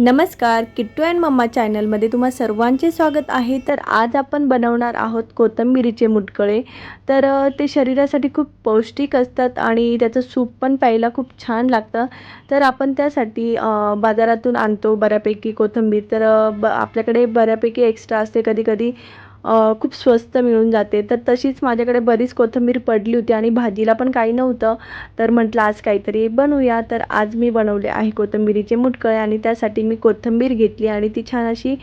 नमस्कार Kittu and mamma चॅनलमध्ये तुम्हा सर्वांचे स्वागत आहे. तर आज आपण बनवणार आहोत कोथंबिरीचे मुटकळे. तर ते शरीरासाठी खूप पौष्टिक असतात आणि त्याचं सूप पण प्यायला खूप छान लागतं. तर आपण त्यासाठी बाजारातून आणतो बऱ्यापैकी कोथिंबीर. तर ब आपल्याकडे बऱ्यापैकी एक्स्ट्रा असते कधी कधी खूप स्वस्त मिळून जाते. तर तशीच माझ्याकडे बरीच कोथिंबीर पडली होती आणि भाजीला पण काही नव्हतं. तर म्हटलं आज काहीतरी बनवूया. तर आज मी बनवले आहे कोथिंबीरीचे मुटकळे आणि त्यासाठी मी कोथिंबीर घेतली आणि ती छान अशी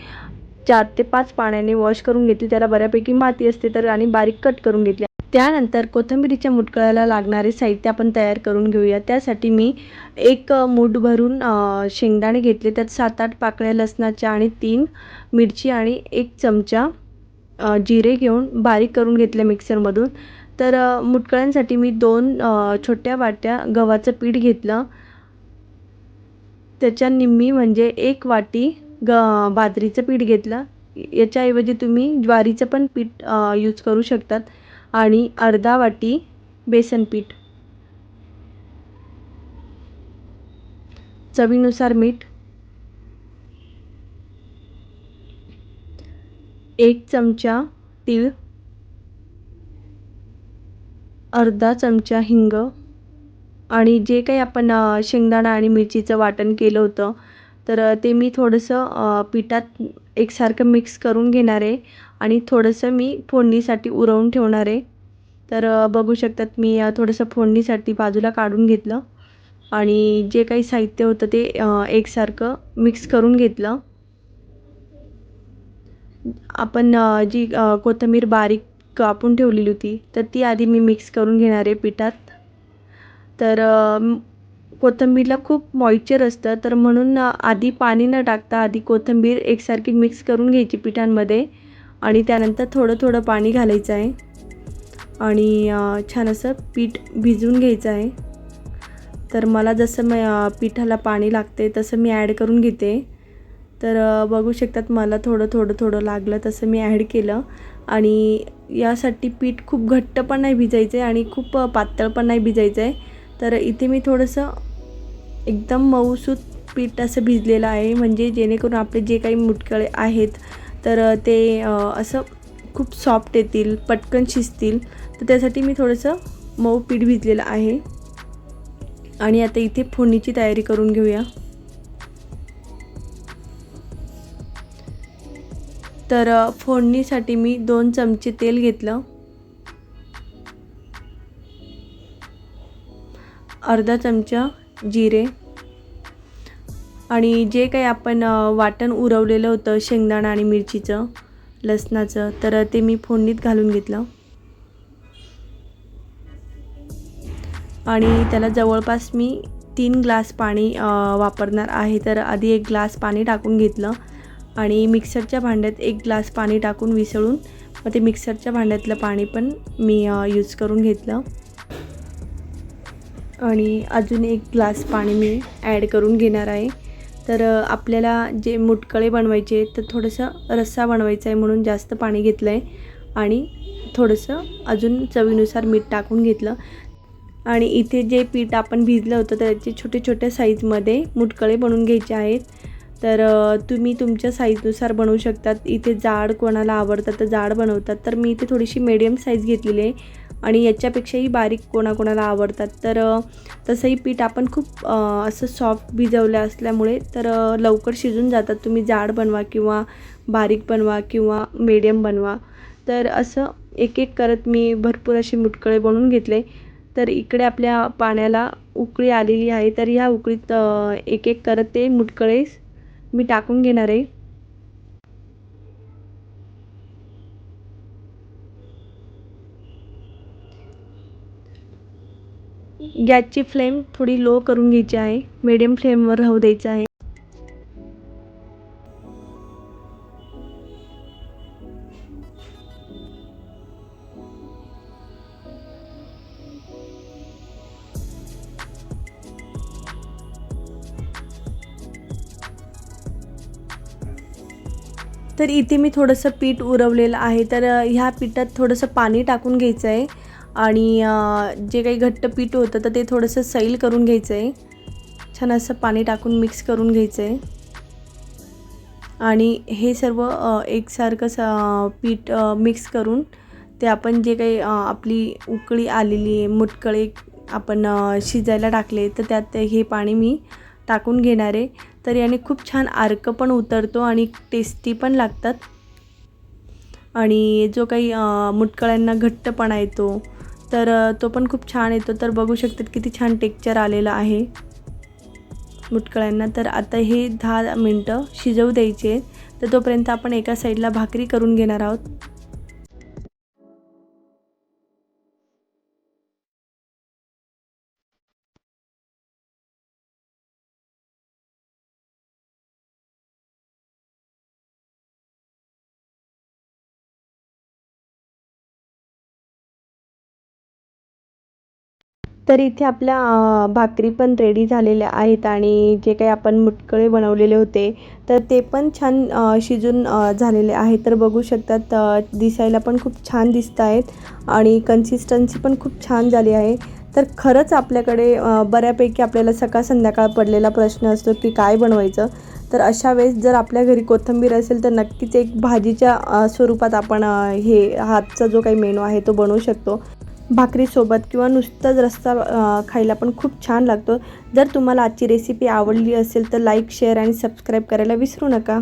चार ते पाच पाण्याने वॉश करून घेतली. त्याला बऱ्यापैकी माती असते तर आणि बारीक कट करून घेतली. त्यानंतर कोथिंबीरीच्या मुटकळ्याला लागणारे साहित्य आपण तयार करून घेऊया. त्यासाठी मी एक मूठ भरून शेंगदाणे घेतले. त्यात सात आठ पाकळ्या लसणाच्या आणि तीन मिरची आणि एक चमचा जिरे घेऊन बारीक करून घेतले मिक्सरमधून. तर मुटकळ्यांसाठी मी दोन छोट्या वाट्या गव्हाचं पीठ घेतलं. त्याच्या निम्मी म्हणजे एक वाटी ग बाजरीचं पीठ घेतलं. याच्याऐवजी तुम्ही ज्वारीचं पण पीठ यूज करू शकतात. आणि अर्धा वाटी बेसन पीठ. चवीनुसार मीठ एक चमचा तीळ अर्धा चमचा हिंग आणि जे काही आपण शेंगदाणा आणि मिरचीचं वाटण केलं होतं तर ते मी थोडंसं पिठात एकसारखं मिक्स करून घेणार आहे आणि थोडंसं मी फोडणीसाठी उरवून ठेवणार आहे. तर बघू शकतात मी थोडंसं फोडणीसाठी बाजूला काढून घेतलं आणि जे काही साहित्य होतं ते एकसारखं मिक्स करून घेतलं. आपण जी कोथिंबीर बारीक कापून ठेवलेली होती तर ती आधी मी मिक्स करून घेणार आहे पिठात. तर कोथिंबीरला खूप मॉइश्चर असतं तर म्हणून आधी पाणी न टाकता आधी कोथिंबीर एकसारखी मिक्स करून घ्यायची पिठांमध्ये आणि त्यानंतर थोडं थोडं पाणी घालायचं आहे. आणि छान असं पीठ भिजवून घ्यायचं आहे. तर मला जसं म पिठाला पाणी लागते तसं मी ॲड करून घेते. तर बघू शकतात मला थोडं थोडं थोडं लागलं तसं मी ॲड केलं. आणि यासाठी पीठ खूप घट्ट पण नाही भिजायचं आहे आणि खूप पातळ पण नाही भिजायचं आहे तर इथे मी थोडंसं एकदम मऊसूत पीठ असं भिजलेलं आहे. म्हणजे जेणेकरून आपले जे काही मुटकळे आहेत तर ते असं खूप सॉफ्ट येतील पटकन शिजतील. तर त्यासाठी मी थोडंसं मऊ पीठ भिजलेलं आहे. आणि आता इथे फोडणीची तयारी करून घेऊया. तर फोडणीसाठी मी दोन चमचे तेल घेतलं. अर्धा चमचा जिरे. आणि जे काही आपण वाटण उरवलेलं होतं शेंगदाणा आणि मिरचीचं लसणाचं तर ते मी फोडणीत घालून घेतलं. आणि त्याला जवळपास मी तीन ग्लास पाणी वापरणार आहे. तर आधी एक ग्लास पाणी टाकून घेतलं. आणि मिक्सरच्या भांड्यात एक ग्लास पाणी टाकून विसळून मग ते मिक्सरच्या भांड्यातलं पाणी पण मी यूज करून घेतलं. आणि अजून एक ग्लास पाणी मी ॲड करून घेणार आहे. तर आपल्याला जे मुटकळे बनवायचे तर थोडंसं रस्सा बनवायचा आहे म्हणून जास्त पाणी घेतलं आहे आणि थोडंसं अजून चवीनुसार मीठ टाकून घेतलं. आणि इथे जे पीठ आपण भिजलं होतं त्याचे छोटे छोट्या साईजमध्ये मुटकळे बनवून घ्यायचे आहेत. तर तुम्ही तुमच्या साईजनुसार बनवू शकतात. इथे जाड कोणाला आवडतात तर जाड बनवतात. तर मी इथे थोडीशी मीडियम साईज घेतलेली आहे. आणि याच्यापेक्षाही बारीक कोणाकोणाला आवडतात. तर तसंही पीठ आपण खूप असं सॉफ्ट भिजवलं असल्यामुळे तर लवकर शिजून जातात. तुम्ही जाड बनवा किंवा बारीक बनवा किंवा मीडियम बनवा. तर असं एक एक करत मी भरपूर असे मुटकळे बनवून घेतले. तर इकडे आपल्या पाण्याला उकळी आलेली आहे. तर ह्या उकळीत एक एक करत ते मुटकळे मी टाकून घेणार आहे. गॅसची फ्लेम थोडी लो करून घ्यायची आहे. मिडियम फ्लेमवर राहू द्यायचं आहे. तर इथे मी थोडंसं पीठ उरवलेलं आहे. तर ह्या पिठात थोडंसं पाणी टाकून घ्यायचं आहे आणि जे काही घट्ट पीठ होतं तर ते थोडंसं सैल करून घ्यायचं आहे छान असं पाणी टाकून मिक्स करून घ्यायचं आहे आणि हे सर्व एकसारखं स पीठ मिक्स करून ते आपण जे काही आपली उकळी आलेली आहे मुटकळे आपण शिजायला टाकले तर त्यात हे पाणी मी टाकून घेणार आहे. तर याने खूप छान आर्क पण उतरतो आणि टेस्टी पण लागतात. आणि जो काही मुटकळ्यांना घट्टपणा येतो तर तो पण खूप छान येतो. तर बघू शकतात किती छान टेक्चर आलेलं आहे मुटकळ्यांना. तर आता हे दहा मिनटं शिजवू द्यायचे तर तोपर्यंत आपण एका साईडला भाकरी करून घेणार आहोत. तर इथे आपल्या भाकरी पण रेडी झालेल्या आहेत आणि जे काही आपण मुटकळे बनवलेले होते तर ते पण छान शिजून झालेले आहेत. तर बघू शकतात दिसायला पण खूप छान दिसत आहेत आणि कन्सिस्टन्सी पण खूप छान झाली आहे. तर खरंच आपल्याकडे बऱ्यापैकी आपल्याला सकाळ संध्याकाळ पडलेला प्रश्न असतो की काय बनवायचं? तर अशा वेळेस जर आपल्या घरी कोथिंबीर असेल तर नक्कीच एक भाजीच्या स्वरूपात आपण हे हातचा जो काही मेनू आहे तो बनवू शकतो. भाकरीसोबत किंवा नुसताच रस्सा खायला पण खूप छान लागतो. जर तुम्हाला आजची रेसिपी आवडली असेल तर लाईक शेअर आणि सबस्क्राईब करायला विसरू नका.